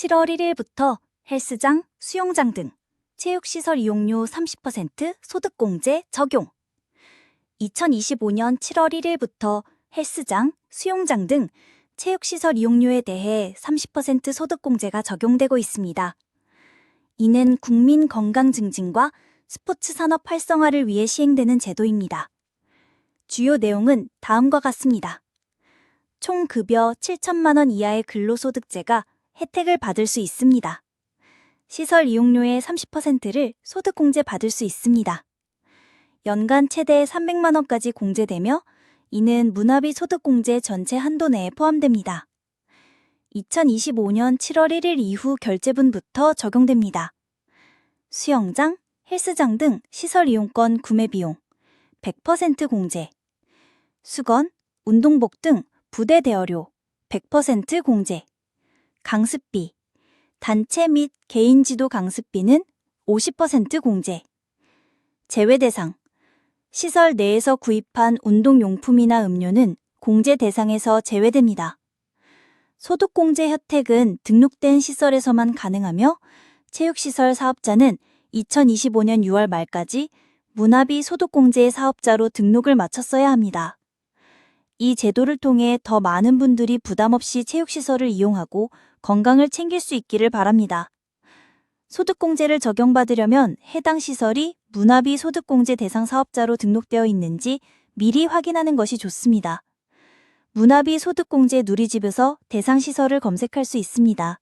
7월 1일부터 헬스장, 수영장 등 체육시설 이용료 30% 소득공제 적용. 2025년 7월 1일부터 헬스장, 수영장 등 체육시설 이용료에 대해 30% 소득공제가 적용되고 있습니다. 이는 국민 건강 증진과 스포츠 산업 활성화를 위해 시행되는 제도입니다. 주요 내용은 다음과 같습니다. 총 급여 7천만 원 이하의 근로소득자가 혜택을 받을 수 있습니다. 시설 이용료의 30%를 소득공제 받을 수 있습니다. 연간 최대 300만 원까지 공제되며 이는 문화비 소득공제 전체 한도 내에 포함됩니다. 2025년 7월 1일 이후 결제분부터 적용됩니다. 수영장, 헬스장 등 시설 이용권 구매 비용 100% 공제. 수건, 운동복 등 부대 대여료 100% 공제. 강습비. 단체 및 개인 지도 강습비는 50% 공제. 제외 대상. 시설 내에서 구입한 운동용품이나 음료는 공제 대상에서 제외됩니다. 소득공제 혜택은 등록된 시설에서만 가능하며 체육시설 사업자는 2025년 6월 말까지 문화비 소득공제 사업자로 등록을 마쳤어야 합니다. 이 제도를 통해 더 많은 분들이 부담 없이 체육시설을 이용하고 건강을 챙길 수 있기를 바랍니다. 소득공제를 적용받으려면 해당 시설이 문화비 소득공제 대상 사업자로 등록되어 있는지 미리 확인하는 것이 좋습니다. 문화비 소득공제 누리집에서 대상 시설을 검색할 수 있습니다.